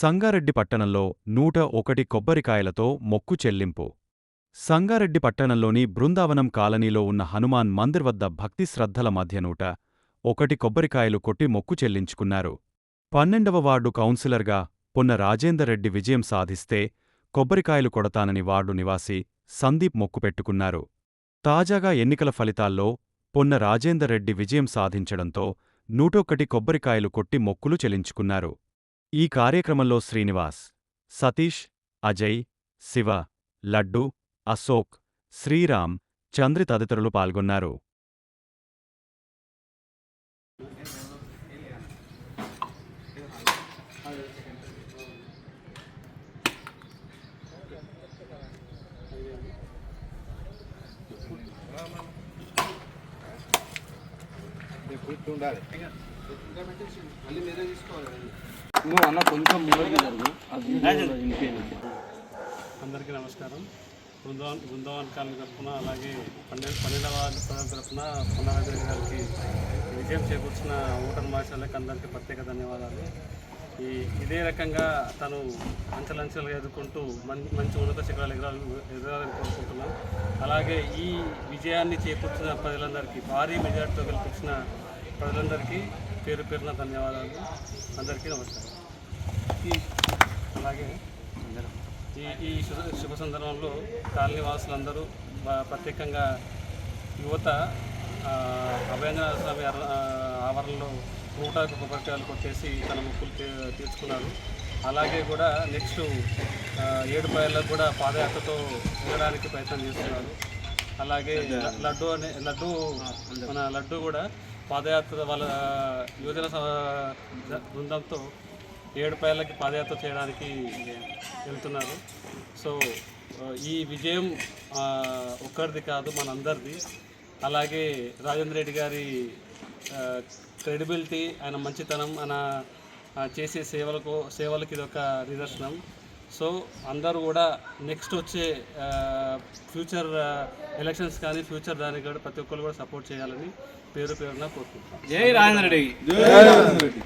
సంగారెడ్డి పట్టణంలో నూట ఒకటి కొబ్బరికాయలతో మొక్కు చెల్లింపు. సంగారెడ్డి పట్టణంలోని బృందావనం కాలనీలో ఉన్న హనుమాన్ మందిర్ వద్ద భక్తి శ్రద్ధల మధ్య నూట ఒకటి కొబ్బరికాయలు కొట్టి మొక్కు చెల్లించుకున్నారు. పన్నెండవ వార్డు కౌన్సిలర్గా పొన్న రాజేందరెడ్డి విజయం సాధిస్తే కొబ్బరికాయలు కొడతానని వార్డు నివాసి సందీప్ మొక్కు పెట్టుకున్నారు. తాజాగా ఎన్నికల ఫలితాల్లో పొన్న రాజేందర్రెడ్డి విజయం సాధించడంతో నూటొక్కటి కొబ్బరికాయలు కొట్టి మొక్కులు చెల్లించుకున్నారు. ఈ కార్యక్రమంలో శ్రీనివాస్ సతీష్ అజయ్ శివ లడ్డు అశోక్ శ్రీరామ్ చంద్రి తదితరులు పాల్గొన్నారు. నువ్వు అన్న కొంచెం ముందరికి జరుగు అందరికీ నమస్కారం. బృందావన్ బృందావన్ కాలనీ తరఫున అలాగే పన్నెండు పన్నెండవ ప్రజల తరఫున పొన్నారెడ్డి గారికి విజయం చేకూర్చిన ఓటర్ మార్షాలకు అందరికీ ప్రత్యేక ధన్యవాదాలు. ఈ ఇదే రకంగా తను అంచెలంచెలుగా ఎదుర్కొంటూ మంచి మంచి ఉన్నత శిఖరాలు ఎగరాలి ఎగరాలని కోరుకుంటున్నాను అలాగే ఈ విజయాన్ని చేకూర్చిన ప్రజలందరికీ భారీ మెజార్టీతో గెలిపించిన ప్రజలందరికీ పేరు పేరున ధన్యవాదాలు. అందరికీ నమస్కారం. ఈ అలాగే ఈ ఈ శుభ సందర్భంలో కాలనీ వాసులందరూ ప్రత్యేకంగా యువత ఆ, స్వామి ఆవరణలో నూట ఒక కొబ్బరికాయలు కొట్టేసి తన ముక్కులు తీర్చుకున్నారు. అలాగే కూడా నెక్స్ట్ ఏడు పాయలకు కూడా పాదయాత్రతో వెళ్ళడానికి ప్రయత్నం చేస్తున్నారు. అలాగే లడ్డు అనే లడ్డు మన లడ్డు కూడా పాదయాత్ర వాళ్ళ యువజన బృందంతో ఏడు పైర్లకి పాదయాత్ర చేయడానికి వెళ్తున్నారు. సో ఈ విజయం ఒక్కరిది కాదు మనందరిది. అలాగే రాజేంద్ర రెడ్డి గారి క్రెడిబిలిటీ ఆయన మంచితనం ఆయన చేసే సేవలకు సేవలకి ఇది ఒక నిదర్శనం. సో అందరూ కూడా నెక్స్ట్ వచ్చే ఫ్యూచర్ ఎలక్షన్స్ కానీ ఫ్యూచర్ దానికి కూడా ప్రతి ఒక్కరు కూడా సపోర్ట్ చేయాలని పేరు పేరున కోరుకుంటున్నాను జై రాజేంద్ర రెడ్డి.